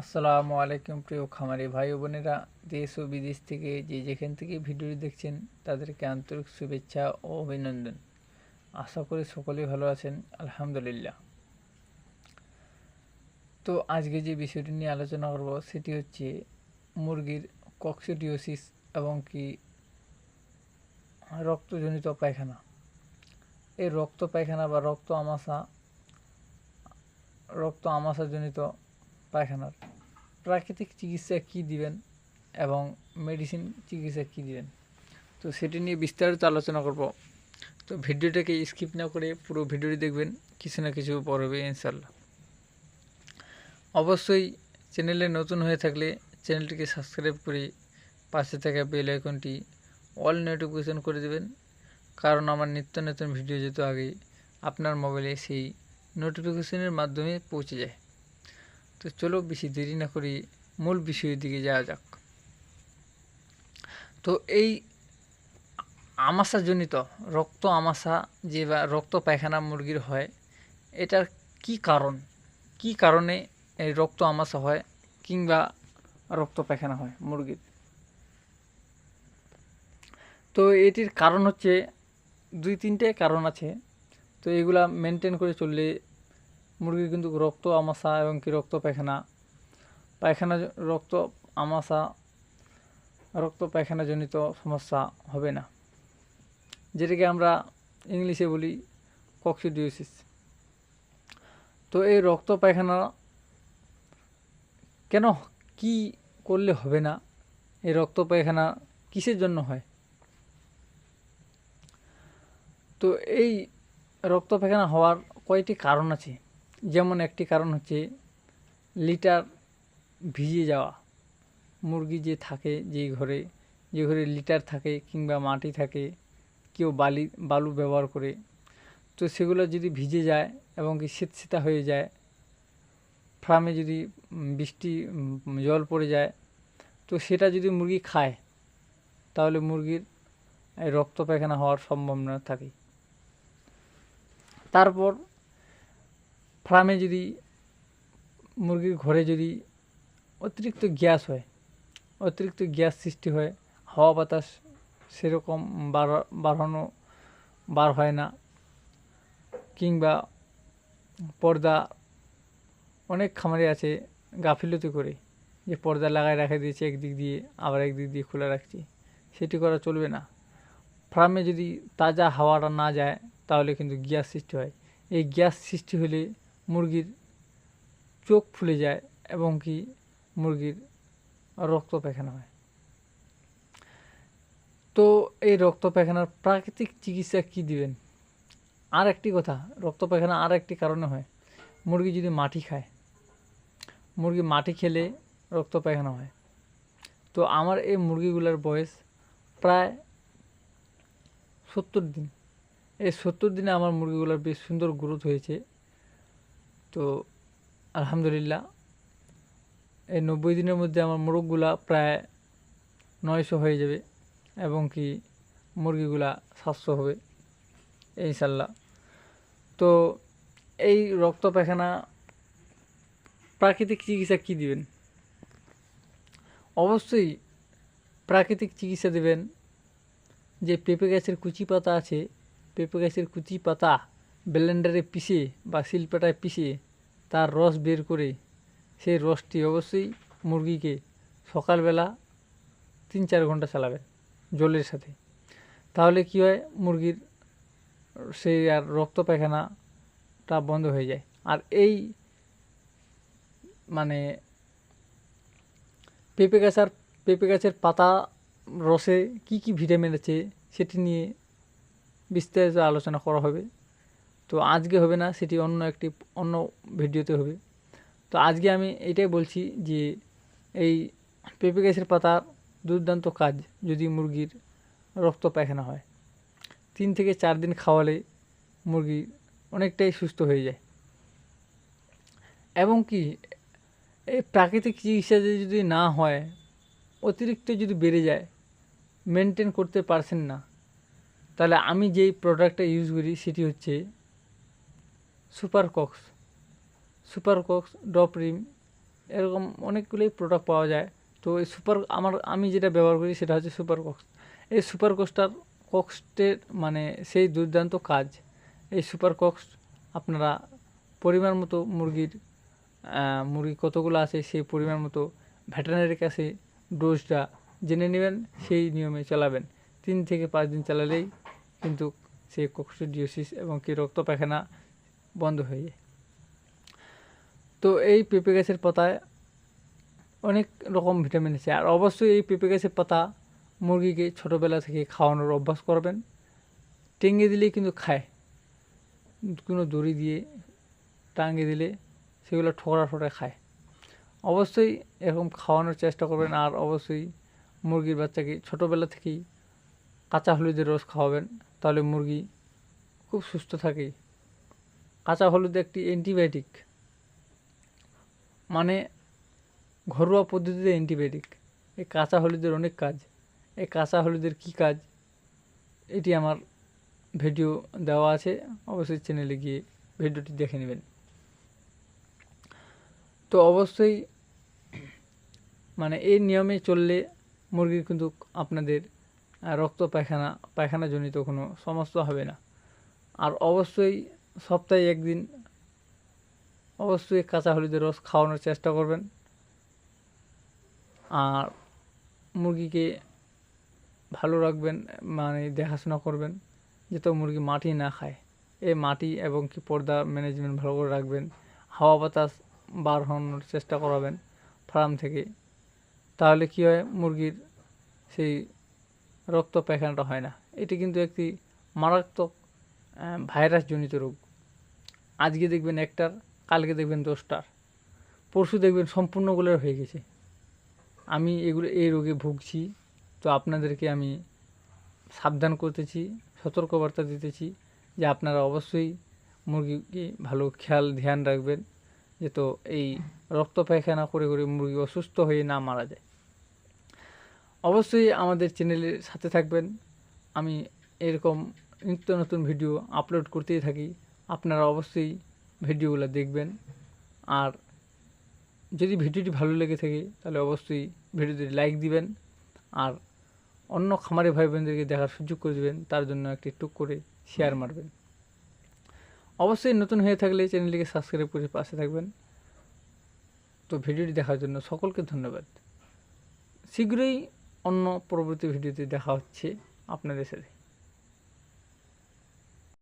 আসসালামু আলাইকুম প্রিয় খামারি ভাই বোনেরা, দেশ ও বিদেশ থেকে যে যেখান থেকে ভিডিওটি দেখছেন, তাদেরকে আন্তরিক শুভেচ্ছা ও অভিনন্দন। আশা করি সকলেই ভালো আছেন, আলহামদুলিল্লাহ। তো আজকে যে বিষয়টি নিয়ে আলোচনা করব, সেটি হচ্ছে মুরগির কক্সিডিওসিস এবং কি রক্তজনিত পায়খানা। এই রক্ত পায়খানা বা রক্ত আমাশা, রক্ত আমাশাজনিত পায়খানার। প্রাকৃতিক চিকিৎসা কি দিবেন এবং মেডিসিন চিকিৎসা কি দিবেন? তো সেটি নিয়ে বিস্তারিত আলোচনা করব। তো ভিডিওটাকে স্কিপ না করে পুরো ভিডিওটি দেখবেন, কিছু না কিছু উপর হবে ইনশাল্লাহ অবশ্যই চ্যানেলে নতুন হয়ে থাকলে চ্যানেলটিকে সাবস্ক্রাইব করে পাশে থাকা বেল আইকনটি অল নোটিফিকেশন করে দেবেন। কারণ আমার নিত্য নতুন ভিডিও যেহেতু আগে আপনার মোবাইলে সেই নোটিফিকেশনের মাধ্যমে পৌঁছে যায়। তো চলো বেশি দেরি না করি, মূল বিষয়ের দিকে যাওয়া যাক। তো এই আমাশাজনিত রক্ত আমাশা যে বা রক্ত পায়খানা মুরগির হয়, এটার কি কারণ? কি কারণে এই রক্ত আমাশা হয় কিংবা রক্ত পায়খানা হয় মুরগির? তো এটির কারণ হচ্ছে দুই তিনটে কারণ আছে। তো এগুলা মেনটেন করে চললে মুরগির কিন্তু রক্ত আমাশা এবং কি রক্ত পায়খানা পায়খানা রক্ত আমাশা, রক্ত পায়খানাজনিত সমস্যা হবে না। যেটাকে আমরা ইংলিশে বলি কক্সিডিওসিস তো এই রক্ত পায়খানা কেন কি করলে হবে না? এই রক্ত পায়খানা কিসের জন্য হয়? তো এই রক্ত পায়খানা হওয়ার কয়টি কারণ আছে? যেমন একটি কারণ হচ্ছে লিটার ভিজে যাওয়া। মুরগি যে থাকে যেই ঘরে, যে ঘরে লিটার থাকে কিংবা মাটি থাকে, কেউ বালি, বালু ব্যবহার করে, তো সেগুলো যদি ভিজে যায় এবং কি শীতশীতা হয়ে যায়, ফার্মে যদি বৃষ্টি, জল পড়ে যায়, তো সেটা যদি মুরগি খায়, তাহলে মুরগির রক্ত পায়খানা হওয়ার সম্ভাবনা থাকে। তারপর ফার্মে যদি মুরগির ঘরে যদি অতিরিক্ত গ্যাস হয়, অতিরিক্ত গ্যাস সৃষ্টি হয়, হাওয়া বাতাস সেরকম বার- বাড়ানো, বার হয় না, কিংবা পর্দা, অনেক খামারে আছে গাফিলতি করে যে পর্দা লাগায় রেখে দিয়েছে, একদিক দিয়ে আবার একদিক দিয়ে খোলা রাখছে। সেটি করা চলবে না। ফার্মে যদি তাজা হাওয়াটা না যায়, তাহলে কিন্তু গ্যাস সৃষ্টি হয়। এই গ্যাস সৃষ্টি হলে মুরগির চোখ ফুলে যায় এবং কি মুরগির রক্ত পায়খানা হয়। তো এই রক্ত পায়খানার প্রাকৃতিক চিকিৎসা কি দিবেন? আর একটি কথা, রক্ত পায়খানা আর একটি কারণে হয়, মুরগি যদি মাটি খায়, মুরগি মাটি খেলে রক্ত পায়খানা হয়। তো আমার এই মুরগিগুলোর বয়স প্রায় সত্তর দিন। এই সত্তর দিনে আমার মুরগিগুলোর বেশ সুন্দর গ্রোথ হয়েছে। তো আলহামদুলিল্লাহ, এই নব্বই দিনের মধ্যে আমার মোরগগুলা প্রায় নয়শো হয়ে যাবে এবং কি মুরগিগুলা সাতশো হবে ইনশাল্লাহ তো এই রক্ত পায়খানা প্রাকৃতিক চিকিৎসা কী দিবেন? অবশ্যই প্রাকৃতিক চিকিৎসা দেবেন। যে পেঁপে গাছের কুচি পাতা আছে, পেঁপে গাছের কুচি পাতা ব্লেন্ডারে পিষে বা শিলপাটায় পিষে তার রস বের করে সেই রসটি অবশ্যই মুরগিকে সকালবেলা তিন চার ঘণ্টা চালাবেন জলের সাথে। তাহলে কী হয়? মুরগির সেই আর রক্ত পায়খানাটা বন্ধ হয়ে যায়। আর এই মানে পেঁপে গাছ আর পেঁপে গাছের পাতা রসে কি কি ভিটামিন আছে সেটি নিয়ে বিস্তারিত আলোচনা করা হবে। তো আজকে হবে না, সেটি অন্য একটি, অন্য ভিডিওতে হবে। তো আজকে আমি এটাই বলছি যে, এই পেঁপে গাছের পাতার দুর্দান্ত কাজ যদি মুরগির রক্ত পায়খানা হয়। তিন থেকে চার দিন খাওয়ালে মুরগি অনেকটাই সুস্থ হয়ে যায়। এবং কি, এই প্রাকৃতিক চিকিৎসা যদি না হয়, অতিরিক্ত যদি বেড়ে যায় মেনটেন করতে পারছেন না, তাহলে আমি যেই প্রোডাক্টটা ইউজ করি, সেটি হচ্ছে super Cox super Cox, drop rim, এরকম অনেকগুলোই প্রোডাক্ট পাওয়া যায়। তো এই সুপার, আমার, আমি যেটা ব্যবহার করি সেটা হচ্ছে সুপার কক্স। এই সুপার কক্সটার মানে সেই দুর্দান্ত কাজ। এই সুপার কক্স আপনারা পরিমাণ মতো মুরগির মুরগি কতগুলো আছে সেই পরিমাণ মতো ভেটেরিনারির কাছে ডোজটা জেনে নেবেন, সেই নিয়মে চালাবেন। তিন থেকে পাঁচ দিন চালালেই কিন্তু সেই কোক্সিডিওসিস এবং কি রক্ত পায়খানা বন্ধ হয়ে যায়। তো এই পেঁপে গাছের পাতায় অনেক রকম ভিটামিন আছে। আর অবশ্যই এই পেঁপে গাছের পাতা মুরগিকে ছোটোবেলা থেকে খাওয়ানোর অভ্যাস করবেন। টেঙ্গে দিলেই কিন্তু খায়। কোনো দড়ি দিয়ে টাঙ্গে দিলে সেগুলো ঠোকরা ঠোকরা খায়। অবশ্যই এরকম খাওয়ানোর চেষ্টা করবেন। আর অবশ্যই মুরগির বাচ্চাকে ছোটোবেলা থেকেই কাঁচা হলুদের রস খাওয়াবেন। তাহলে মুরগি খুব সুস্থ থাকে। কাঁচা হলুদ একটি অ্যান্টিবায়োটিক। মানে ঘরোয়া পদ্ধতিতে অ্যান্টিবায়োটিক। এই কাঁচা হলুদের অনেক কাজ। এই কাঁচা হলুদের কী কাজ? এটি আমার ভিডিও দেওয়া আছে। অবশ্যই চ্যানেলে গিয়ে ভিডিওটি দেখে নেবেন। তো অবশ্যই মানে এই নিয়মে চললে মুরগির কিন্তু আপনাদের রক্ত পায়খানা, পায়খানাজনিত কোনো সমস্যা হবে না। আর অবশ্যই সপ্তাহে একদিন। অবশ্যই কাঁচা হলুদের রস খাওয়ানোর চেষ্টা করবেন। আর মুরগিকে ভালো রাখবেন মানে দেখাশোনা করবেন, যাতে মুরগি মাটি না খায়। এই মাটি এবং কি পর্দা ম্যানেজমেন্ট ভালো করে রাখবেন। হাওয়া বাতাস বার হওয়ানোর চেষ্টা করাবেন ফার্ম থেকে। তাহলে কী হয়, মুরগির সেই রক্ত পায়খানাটা হয় না। এটি কিন্তু একটি মারাত্মক ভাইরাসজনিত রোগ। আজকে দেখবেন একটার, কালকে দেখবেন দশটার। পরশু দেখবেন সম্পূর্ণগুলোর হয়ে গেছে। আমি এগুলো, এই রোগে ভুগছি। তো আপনাদেরকে আমি সাবধান করতেছি, সতর্কবার্তা দিতেছি যে আপনারা অবশ্যই মুরগিকে ভালো খেয়াল, ধ্যান রাখবেন যে তো এই রক্ত পায়খানা করে করে মুরগি অসুস্থ হয়ে না মারা যায়। অবশ্যই আমাদের চ্যানেলের সাথে থাকবেন। আমি এরকম নিত্য নতুন ভিডিও আপলোড করতেই থাকি। আপনারা অবশ্যই ভিডিওগুলো দেখবেন। আর যদি ভিডিওটি ভালো লেগে থাকে, তাহলে অবশ্যই ভিডিওটি লাইক দিবেন। আর অন্য খামারি ভাই বোনদেরকে দেখার সুযোগ করে দেবেন, তার জন্য একটি টুক করে শেয়ার মারবেন। অবশ্যই নতুন হয়ে থাকলে চ্যানেলটিকে সাবস্ক্রাইব করে পাশে থাকবেন। তো ভিডিওটি দেখার জন্য সকলকে ধন্যবাদ। শীঘ্রই অন্য পরবর্তী ভিডিওতে দেখা হচ্ছে আপনাদের সাথে।